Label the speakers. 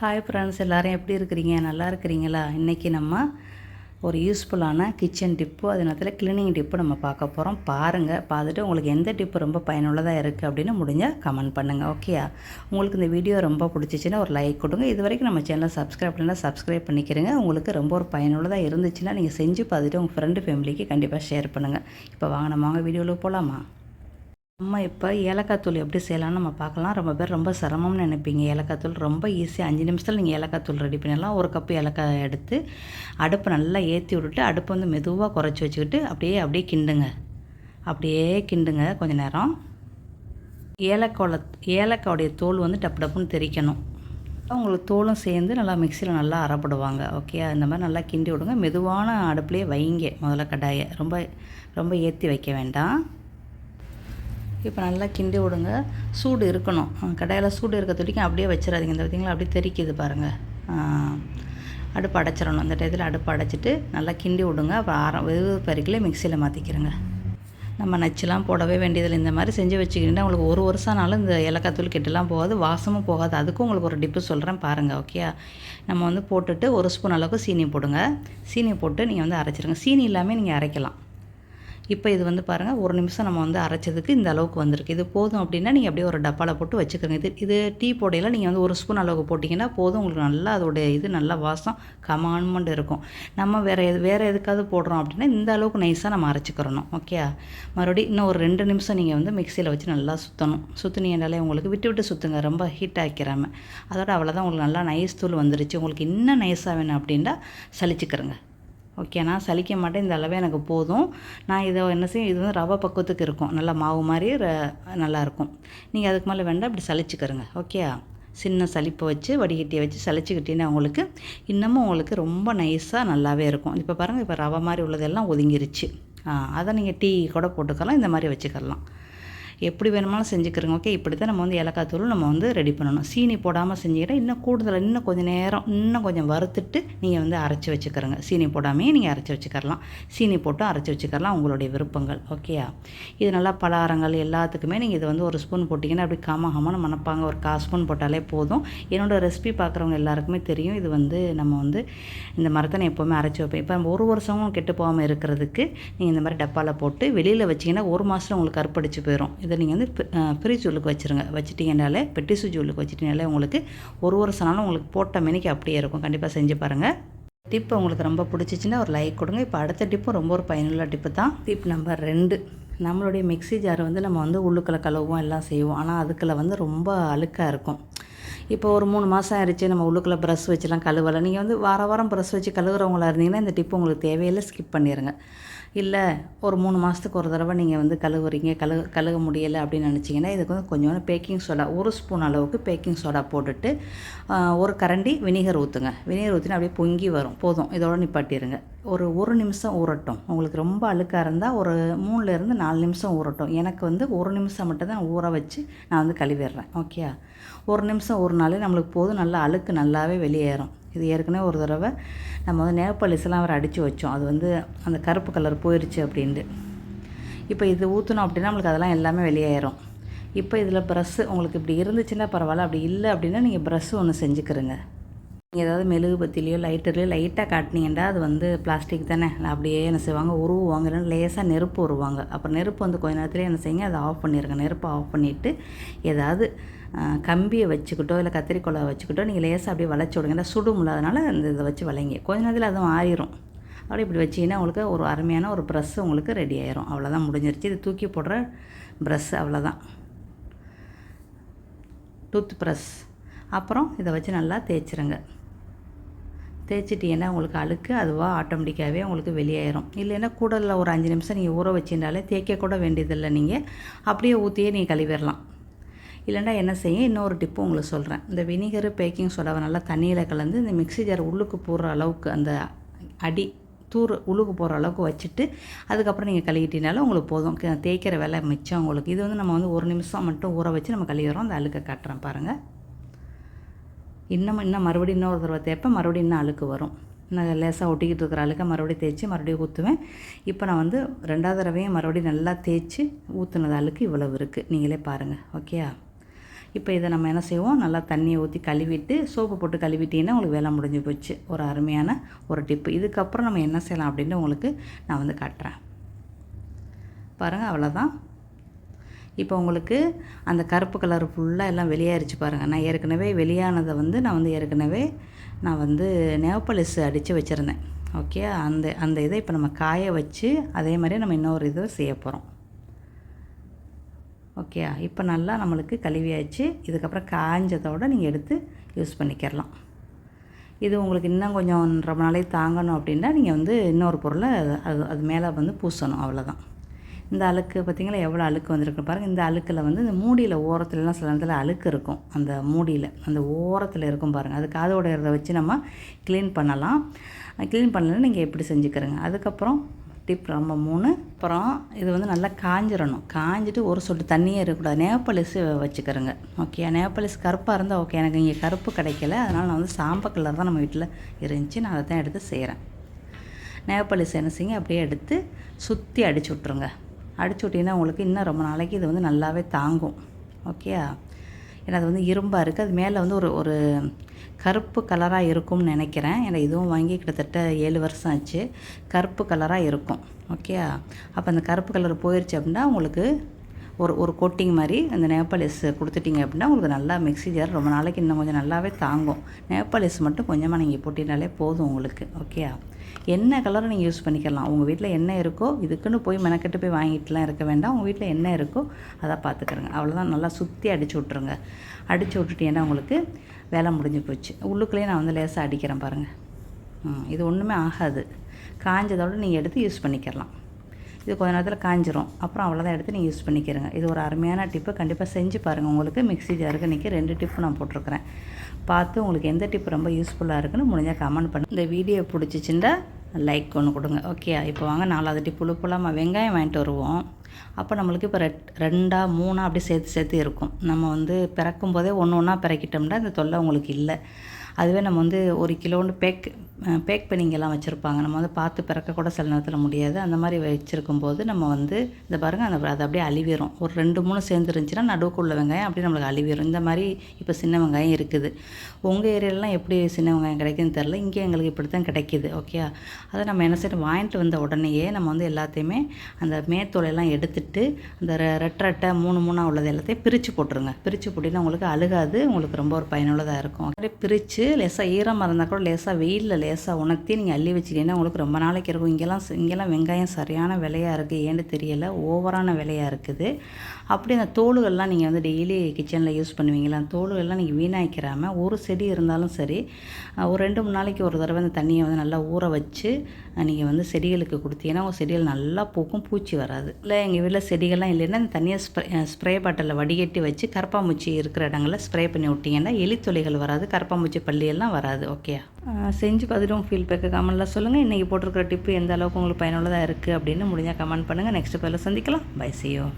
Speaker 1: Hi friends எல்லோரும் எப்படி இருக்கிறீங்க? நல்லா இருக்கிறீங்களா? இன்றைக்கி நம்ம ஒரு யூஸ்ஃபுல்லான கிச்சன் டிப்பு அது நேரத்தில் க்ளீனிங் டிப்பு நம்ம பார்க்க போகிறோம் பாருங்கள் பார்த்துட்டு உங்களுக்கு எந்த டிப்பு ரொம்ப பயனுள்ளதாக இருக்குது அப்படின்னு முடிஞ்சால் கமெண்ட் பண்ணுங்கள் ஓகேயா உங்களுக்கு இந்த வீடியோ ரொம்ப பிடிச்சிச்சின்னா ஒரு லைக் கொடுங்க. இது வரைக்கும் நம்ம சேனலை சப்ஸ்கிரைப் பண்ணலாம் சப்ஸ்கிரைப் பண்ணிக்கிறேங்க. உங்களுக்கு ரொம்ப ஒரு பயனுள்ளதாக இருந்துச்சுன்னா நீங்கள் செஞ்சு பார்த்துட்டு உங்கள் ஃப்ரெண்டு ஃபேமிலிக்கு கண்டிப்பாக ஷேர் பண்ணுங்கள் இப்போ வாங்க நம்ம வாங்க வீடியோவில் போகலாமா நம்ம இப்போ ஏலக்காய் தூள் எப்படி செய்யலாம்னு நம்ம பார்க்கலாம். ரொம்ப பேர் ரொம்ப சிரமம்னு நினைப்பீங்க. ஏலக்காய் தூள் ரொம்ப ஈஸியாக அஞ்சு நிமிஷத்தில் நீங்கள் ஏலக்காய் தூள் ரெடி பண்ணிடலாம். ஒரு கப்பு ஏலக்காய் எடுத்து அடுப்பை நல்லா ஏற்றி விட்டுட்டு அடுப்பை வந்து மெதுவாக குறைச்சி வச்சுக்கிட்டு அப்படியே அப்படியே கிண்டுங்க. அப்படியே கிண்டுங்க கொஞ்ச நேரம். ஏலக்காயோட ஏலக்காவுடைய தோல் வந்து டப்பு டப்புன்னு தெரிக்கணும். உங்களுக்கு தோலும் சேர்ந்து நல்லா மிக்சியில் நல்லா அறப்படுவாங்க ஓகே இந்த மாதிரி நல்லா கிண்டி விடுங்க. மெதுவான அடுப்புலேயே வைங்க முதல்ல கடாயை. ரொம்ப ரொம்ப ஏற்றி வைக்க வேண்டாம். இப்போ நல்லா கிண்டி விடுங்க. சூடு இருக்கணும். கடையில் சூடு இருக்க துடிக்கும் அப்படியே வச்சிடாதீங்க. இந்த பார்த்திங்களா அப்படியே தெரிக்குது பாருங்கள் அடுப்பு அடைச்சிடணும். அந்த டயத்தில் அடுப்பு அடைச்சிட்டு நல்லா கிண்டி விடுங்க. அப்புறம் ஆரம் வெது பருக்கிலே மிக்சியில் மாற்றிக்கிறேங்க நம்ம நச்சுலாம் போடவே வேண்டியதில்லை. இந்த மாதிரி செஞ்சு வச்சுக்கிட்டா உங்களுக்கு ஒரு வருஷம்னாலும் இந்த ஏலக்காய் தூள் கெட்டுலாம் போகாது வாசமும் போகாது. அதுக்கும் உங்களுக்கு ஒரு டிப்பு சொல்கிறேன் பாருங்கள் ஓகே நம்ம வந்து போட்டுட்டு ஒரு ஸ்பூன் அளவுக்கு சீனி போடுங்க. சீனி போட்டு நீங்கள் வந்து அரைச்சிருங்க. சீனி இல்லாமல் நீங்கள் அரைக்கலாம். இப்போ இது வந்து பாருங்கள் ஒரு நிமிஷம் நம்ம வந்து அரைச்சதுக்கு இந்த அளவுக்கு வந்திருக்கு. இது போதும் அப்படின்னா நீங்கள் அப்படியே ஒரு டப்பாவில் போட்டு வச்சுக்கோங்க. இது இது டீ போடையில் நீங்கள் வந்து ஒரு ஸ்பூன் அளவுக்கு போட்டிங்கன்னா போதும். உங்களுக்கு நல்லா அதோடைய இது நல்லா வாசம் கமான்மெண்ட் இருக்கும். நம்ம வேறு எது வேறு எதுக்காவது போடுறோம் அப்படின்னா இந்த அளவுக்கு நைஸாக நம்ம அரைச்சிக்கிறணும். ஓகே மறுபடியும் இன்னும் ஒரு ரெண்டு நிமிஷம் நீங்கள் வந்து மிக்சியில் வச்சு நல்லா சுற்றணும் சுற்றினீங்கனாலே உங்களுக்கு விட்டு விட்டு சுற்றுங்க ரொம்ப ஹீட் ஆக்கிறாமல் அதோட அவ்வளோதான் உங்களுக்கு நல்லா நைஸ் தூள் வந்துருச்சு. உங்களுக்கு இன்னும் நைஸாக வேணும் அப்படின்னா சலிச்சுக்கிறங்க ஓகே நான் சலிக்க மாட்டேன். இந்த அளவே எனக்கு போதும். நான் இதை என்ன செய்யும்? இது வந்து ரவை பக்குவத்துக்கு இருக்கும். நல்லா மாவு மாதிரி நல்லாயிருக்கும் நீங்கள் அதுக்கு மேலே வேண்டாம். இப்படி சலிச்சுக்கிறங்க ஓகே சின்ன சளிப்பை வச்சு வடிகட்டியை வச்சு சளிச்சுக்கிட்டீங்கன்னா உங்களுக்கு இன்னமும் உங்களுக்கு ரொம்ப நைஸாக நல்லாவே இருக்கும். இப்போ பாருங்கள் இப்போ ரவை மாதிரி உள்ளதெல்லாம் ஒதுங்கிருச்சு. அதை நீங்கள் டீ கூட போட்டுக்கலாம். இந்த மாதிரி வச்சுக்கலாம் எப்படி வேணுமாலும் செஞ்சுக்கிறோங்க. ஓகே இப்படி தான் நம்ம வந்து ஏலக்காய் தூள் நம்ம வந்து ரெடி பண்ணணும். சீனி போடாமல் செஞ்சுக்கிட்டால் இன்னும் கூடுதல் இன்னும் கொஞ்சம் நேரம் இன்னும் கொஞ்சம் வறுத்துட்டு நீங்கள் வந்து அரைச்சி வச்சுக்கிறோங்க. சீனி போடாமையே நீங்கள் அரைச்சி வச்சுக்கலாம். சீனி போட்டு அரைச்சி வச்சுக்கரலாம் உங்களுடைய விருப்பங்கள். ஓகேயா இது நல்லா பலகாரங்கள் எல்லாத்துக்குமே நீங்கள் இது வந்து ஒரு ஸ்பூன் போட்டிங்கன்னா அப்படி காம ஹமன்னு மணப்பாங்க ஒரு கால் ஸ்பூன் போட்டாலே போதும். என்னோடய ரெசிபி பார்க்குறவங்க எல்லாருக்குமே தெரியும். இது வந்து நம்ம வந்து இந்த மரத்தை எப்போவுமே அரைச்சி வைப்பேன். இப்போ ஒரு வருஷமும் கெட்டு போகாமல் இருக்கிறதுக்கு நீங்கள் இந்த மாதிரி டப்பாவில் போட்டு வெளியில் வச்சிங்கன்னா ஒரு மாதம் உங்களுக்கு கருப்படிச்சு போயிடும் இதை நீங்கள் வந்து ஃப்ரிட்ஜ் உள்ளுக்கு வச்சுருங்க. வச்சுட்டிங்கனாலே பெட்டி சுஜி உள்ளுக்கு வச்சுட்டிங்கனாலே உங்களுக்கு ஒரு வருஷம்னாலும் உங்களுக்கு போட்ட மெனிக்கு அப்படியே இருக்கும். கண்டிப்பாக செஞ்சு பாருங்கள் டிப்பு உங்களுக்கு ரொம்ப பிடிச்சிச்சின்னா ஒரு லைக் கொடுங்க. இப்போ அடுத்த டிப்பும் ரொம்ப ஒரு பயனுள்ள டிப்பு தான். டிப் நம்பர் ரெண்டு. நம்மளுடைய மிக்சி ஜார் வந்து நம்ம வந்து உள்ளுக்களை கழுவுவோம் எல்லாம் செய்வோம். ஆனால் அதுக்குள்ளே வந்து ரொம்ப அழுக்காக இருக்கும். இப்போ ஒரு மூணு மாதம் ஆயிடுச்சு நம்ம உள்ளுக்குள்ளே ப்ரஷ் வச்சுலாம் கழுவலை. நீங்கள் வந்து வார வாரம் ப்ரஷ் வச்சு கழுவுறவங்களா இருந்தீங்கன்னா இந்த டிப்பு உங்களுக்கு தேவையில்லை. ஸ்கிப் பண்ணிடுங்க இல்லை ஒரு மூணு மாதத்துக்கு ஒரு தடவை நீங்கள் வந்து கழுவுறீங்க கழு கழுக முடியலை அப்படின்னு நினச்சிங்கன்னா இதுக்கு வந்து கொஞ்சோண்டு பேக்கிங் சோடா ஒரு ஸ்பூன் அளவுக்கு பேக்கிங் சோடா போட்டுட்டு ஒரு கரண்டி வினிகர் ஊற்றுங்க வினிகர் ஊற்றினா அப்படியே பொங்கி வரும். போதும். இதோட நிப்பாட்டிடுங்க ஒரு ஒரு நிமிஷம் ஊறட்டும். உங்களுக்கு ரொம்ப அழுக்காக இருந்தால் ஒரு மூணுலேருந்து நாலு நிமிஷம் ஊறட்டும். எனக்கு வந்து ஒரு நிமிஷம் மட்டும் தான் ஊற வச்சு நான் வந்து கழுவிடுறேன். ஓகே ஒரு நிமிஷம் ஒரு நாளே நம்மளுக்கு போதும். நல்லா அழுக்கு நல்லாவே வெளியேறும். இது ஏற்கனவே ஒரு தடவை நம்ம வந்து நேப்பாளிஸ்லாம் அவர் அடித்து வச்சோம். அது வந்து அந்த கருப்பு கலர் போயிடுச்சு அப்படின்ட்டு. இப்போ இது ஊற்றணும் அப்படின்னா நம்மளுக்கு அதெல்லாம் எல்லாமே வெளியேறும் இப்போ இதில் ப்ரஷ்ஷு உங்களுக்கு இப்படி இருந்துச்சுன்னா பரவாயில்ல அப்படி இல்லை அப்படின்னா நீங்கள் ப்ரஷ்ஷு ஒன்று செஞ்சுக்கிறங்க. நீங்கள் ஏதாவது மெழுகு பத்திலையோ லைட்டர்லையோ லைட்டாக காட்டினீங்கன்னா அது வந்து பிளாஸ்டிக் தானே. அப்படியே என்ன செய்வாங்க? உருவுவாங்க. இல்லைன்னா லேசாக நெருப்பு உருவாங்க. அப்புறம் நெருப்பு வந்து கொஞ்ச நேரத்துலேயே என்ன செய்யுங்க? அதை ஆஃப் பண்ணிடுங்க நெருப்பை ஆஃப் பண்ணிவிட்டு ஏதாவது கம்பியை வச்சுக்கிட்டோ இல்லை கத்திரிக்கோலை வச்சுக்கிட்டோ நீங்கள் லேசாக அப்படியே வளைச்சி விடுங்க. ஏன்னா சுடு இந்த இதை வச்சு வளைங்க. கொஞ்ச நேரத்தில் அதுவும் ஆயிரும் அப்படி இப்படி வச்சிங்கன்னா உங்களுக்கு ஒரு அருமையான ஒரு ப்ரெஸ் உங்களுக்கு ரெடி ஆயிரும். அவ்வளோதான் முடிஞ்சிருச்சு. இது தூக்கி போடுற ப்ரெஸ் அவ்வளோதான் டூத் ப்ரெஷ் அப்புறம் இதை வச்சு நல்லா தேய்ச்சிருங்க. தேய்ச்சிட்டிங்கன்னா உங்களுக்கு அழுக்கு அதுவாக ஆட்டோமேட்டிக்காகவே உங்களுக்கு வெளியாயிரும். இல்லைன்னா கூடலில் ஒரு அஞ்சு நிமிஷம் நீங்கள் ஊற வச்சிருந்தாலே தேய்க்க கூட வேண்டியதில்லை நீங்கள் அப்படியே ஊற்றியே நீங்கள் கழுவிடலாம் இல்லைன்னா என்ன செய்யும் இன்னொரு டிப்பு உங்களுக்கு சொல்கிறேன் இந்த வினிகர் பேக்கிங் சோடாவை நல்லா தண்ணியில் கலந்து இந்த மிக்சி ஜார் உள்ளுக்கு போடுற அளவுக்கு அந்த அடி தூர் உழுகு போகிற அளவுக்கு வச்சுட்டு அதுக்கப்புறம் நீங்கள் கழுவிட்டினாலும் உங்களுக்கு போதும். தேய்க்கிற வேலை மிச்சம் உங்களுக்கு. இது வந்து நம்ம வந்து ஒரு நிமிஷம் மட்டும் ஊற வச்சு நம்ம கழுவிடுறோம். அந்த அழுக்கை காட்டுறேன் பாருங்கள் இன்னும் இன்னும் மறுபடியும் இன்னொரு தடவை தேய்ப்பேன் மறுபடியும் இன்னும் அழுக்கு வரும். நான் லேசாக ஒட்டிக்கிட்டு இருக்கிற அழுக்க மறுபடியும் தேய்ச்சி மறுபடியும் ஊற்றுவேன் இப்போ நான் வந்து ரெண்டாவது தடவையும் மறுபடியும் நல்லா தேய்ச்சி ஊற்றுனது அழுக்கு இவ்வளவு இருக்குது நீங்களே பாருங்கள் ஓகேயா? இப்போ இதை நம்ம என்ன செய்வோம்? நல்லா தண்ணியை ஊற்றி கழுவிட்டு சோப்பு போட்டு கழுவிட்டீங்கன்னா உங்களுக்கு வேலை முடிஞ்சு போச்சு. ஒரு அருமையான ஒரு டிப்பு. இதுக்கப்புறம் நம்ம என்ன செய்யலாம் அப்படின்னு உங்களுக்கு நான் வந்து காட்டுறேன். பாருங்கள் அவ்வளோதான் இப்போ உங்களுக்கு அந்த கருப்பு கலர் ஃபுல்லாக எல்லாம் வெளியேறிச்சு பாருங்கள் நான் ஏற்கனவே வெளியானதை வந்து நான் வந்து ஏற்கனவே நான் வந்து நேவப்பலிஸ் அடித்து வச்சுருந்தேன். ஓகே அந்த அந்த இதை இப்போ நம்ம காய வச்சு அதே மாதிரி நம்ம இன்னொரு இதை செய்ய போகிறோம் ஓகே இப்போ நல்லா நம்மளுக்கு கழுவியாச்சு. இதுக்கப்புறம் காய்ஞ்சதோடு நீங்கள் எடுத்து யூஸ் பண்ணிக்கிறலாம் இது உங்களுக்கு இன்னும் கொஞ்சம் ரொம்ப நாளைக்கு தாங்கணும் அப்படின்னா நீங்கள் வந்து இன்னொரு பொருளை அது அது மேலே வந்து பூசணும். அவ்வளோதான் இந்த அழுக்கு பார்த்திங்களா? எவ்வளோ அழுக்கு வந்திருக்கு பாருங்கள் இந்த அழுக்கில் வந்து இந்த மூடியில் ஓரத்துலலாம் சில நேரத்தில் அழுக்கு இருக்கும். அந்த மூடியில் அந்த ஓரத்தில் இருக்கும் பாருங்கள் அதுக்கு அதோட இதை வச்சு நம்ம க்ளீன் பண்ணலாம். க்ளீன் பண்ணலன்னு நீங்கள் எப்படி செஞ்சுக்கிறங்க? அதுக்கப்புறம் டிப் ரொம்ப மூணு. அப்புறம் இது வந்து நல்லா காஞ்சிடணும் காஞ்சிட்டு ஒரு சொட்டு தண்ணியே இருக்கக்கூடாது. நேப்பலிஸ் வச்சுக்கிறோங்க. ஓகே நேப்பலிஸ் கருப்பாக இருந்தால் ஓகே எனக்கு இங்கே கருப்பு கிடைக்கல. அதனால் நான் வந்து சாம்ப கலர் தான் நம்ம வீட்டில் இருந்துச்சு. நான் அதை தான் எடுத்து செய்கிறேன் நேப்பலிஸ் என்ன செய்யுங்க? அப்படியே எடுத்து சுற்றி அடிச்சு விட்ருங்க அடிச்சு விட்டிங்கன்னா உங்களுக்கு இன்னும் ரொம்ப நாளைக்கு இது வந்து நல்லாவே தாங்கும். ஓகே ஏன்னா அது வந்து இரும்பாக இருக்குது அது மேலே வந்து ஒரு ஒரு கருப்பு கலராக இருக்கும்னு நினைக்கிறேன். ஏன்னா இதுவும் வாங்கி கிட்டத்தட்ட ஏழு வருஷம் ஆச்சு. கருப்பு கலராக இருக்கும். ஓகே அப்போ அந்த கருப்பு கலர் போயிடுச்சு அப்படின்னா உங்களுக்கு ஒரு ஒரு கோட்டிங் மாதிரி அந்த நேப்பாலிஸ் கொடுத்துட்டிங்க அப்படின்னா உங்களுக்கு நல்லா மிக்ஸி ஜார் ரொம்ப நாளைக்கு இன்னும் கொஞ்சம் நல்லாவே தாங்கும். நேப்பாலிஸ் மட்டும் கொஞ்சமாக நீங்கள் போட்டினாலே போதும் உங்களுக்கு ஓகே என்ன கலரை நீங்கள் யூஸ் பண்ணிக்கலாம்? உங்கள் வீட்டில் என்ன இருக்கோ இதுக்குன்னு போய் மெனக்கெட்டு போய் வாங்கிட்டுலாம் இருக்க வேண்டாம். உங்கள் வீட்டில் என்ன இருக்கோ அதை பார்த்துக்கிறங்க. அவ்வளோதான் நல்லா சுற்றி அடிச்சு விட்ருங்க அடித்து விட்டுட்டீங்கன்னா உங்களுக்கு வேலை முடிஞ்சு போச்சு. உள்ளுக்குள்ளேயே நான் வந்து லேசாக அடிக்கிறேன் பாருங்கள் இது ஒன்றுமே ஆகாது. காஞ்சதோடு நீங்கள் எடுத்து யூஸ் பண்ணிக்கிறலாம் இது கொஞ்ச நேரத்தில் காஞ்சிரும். அப்புறம் அவ்வளோதான் எடுத்து நீங்கள் யூஸ் பண்ணிக்கிறங்க. இது ஒரு அருமையான டிப்பு கண்டிப்பாக செஞ்சு பாருங்கள் உங்களுக்கு மிக்ஸி ஜாருக்கு இன்றைக்கி ரெண்டு டிப்பு நான் போட்டிருக்கிறேன். பார்த்து உங்களுக்கு எந்த டிப் ரொம்ப யூஸ்ஃபுல்லாக இருக்குன்னு முடிஞ்சால் கமெண்ட் பண்ணு. இந்த வீடியோ பிடிச்சிச்சின்னா லைக் ஒன்று கொடுங்க. ஓகே இப்போ வாங்க நாலாவது டிப் புழு புலாமல் வெங்காயம் வாங்கிட்டு வருவோம். அப்போ நம்மளுக்கு இப்போ ரெட் ரெண்டாக மூணாக அப்படி சேர்த்து சேர்த்து இருக்கும். நம்ம வந்து பிறக்கும் போதே ஒன்று ஒன்றா பிறக்கிட்டோம்னா இந்த தொல்லை உங்களுக்கு இல்லை. அதுவே நம்ம வந்து ஒரு கிலோன்னு பேக் பேக் பண்ணிங்கெல்லாம் வச்சுருப்பாங்க. நம்ம வந்து பார்த்து பிறக்க கூட சில நேரத்தில் முடியாது. அந்த மாதிரி வச்சுருக்கும் போது நம்ம வந்து இந்த பாருங்கள் அந்த அது அப்படியே அழிவிடும் ஒரு ரெண்டு மூணு சேர்ந்துருந்துச்சுன்னா நடுவுக்குள்ள வெங்காயம் அப்படியே நம்மளுக்கு அழிவிடும் இந்த மாதிரி இப்போ சின்ன வெங்காயம் இருக்குது. உங்கள் ஏரியாலலாம் எப்படி சின்ன வெங்காயம் கிடைக்குதுன்னு தெரில இங்கே எங்களுக்கு இப்படி தான் கிடைக்கிது ஓகே அதை நம்ம என்ன செய்யணும்? வாங்கிட்டு வந்த உடனேயே நம்ம வந்து எல்லாத்தையுமே அந்த மேத்தோலையெல்லாம் எடுத்துட்டு அந்த ரெட்டை ரெட்டை மூணு மூணாக உள்ளது எல்லாத்தையும் பிரித்து போட்டுருங்க. பிரித்து போட்டிங்கன்னா உங்களுக்கு அழுகாது. உங்களுக்கு ரொம்ப ஒரு பயனுள்ளதாக இருக்கும். அப்படியே பிரித்து லேசாக ஈரமாக இருந்தால் கூட லேசாக வெயிலில் லேசாக உணர்த்தி நீங்கள் அள்ளி வச்சுக்கிட்டீங்கன்னா உங்களுக்கு ரொம்ப நாளைக்கு இருக்கும். இங்கெல்லாம் இங்கெல்லாம் வெங்காயம் சரியான விலையாக இருக்குது ஏன்னு தெரியலை. ஓவரான விலையாக இருக்குது. அப்படி அந்த தோல்கள்லாம் நீங்கள் வந்து டெய்லி கிச்சனில் யூஸ் பண்ணுவீங்களா? அந்த நீங்கள் வீணாக்கிறாமல் ஒரு செடி இருந்தாலும் சரி ஒரு ரெண்டு மூணு நாளைக்கு ஒரு தடவை அந்த தண்ணியை வந்து நல்லா ஊற வச்சு நீங்கள் வந்து செடிகளுக்கு கொடுத்தீங்கன்னா உங்கள் செடிகள் நல்லா பூக்கும் பூச்சி வராது. இல்லை எங்கள் வீட்டில் செடிகள்லாம் இல்லைன்னா தனியாக ஸ்ப்ரே ஸ்ப்ரே பாட்டிலில் வடிகட்டி வச்சு கரப்பாம்பூச்சி இருக்கிற இடங்களில் ஸ்ப்ரே பண்ணி விட்டிங்கன்னா எலித்தொலைகள் வராது கரப்பாம்பூச்சி பள்ளியெல்லாம் வராது ஓகே செஞ்சு பார்த்துட்டு உங்கள் ஃபீட்பேக்கு கமெண்ட்டில் சொல்லுங்கள் இன்றைக்கி போட்டிருக்கிற டிப்பு எந்த அளவுக்கு உங்களுக்கு பயனுள்ளதாக இருக்குது அப்படின்னு முடிஞ்சால் கமெண்ட் பண்ணுங்கள் நெக்ஸ்ட் பேரில் சந்திக்கலாம். பை சியோ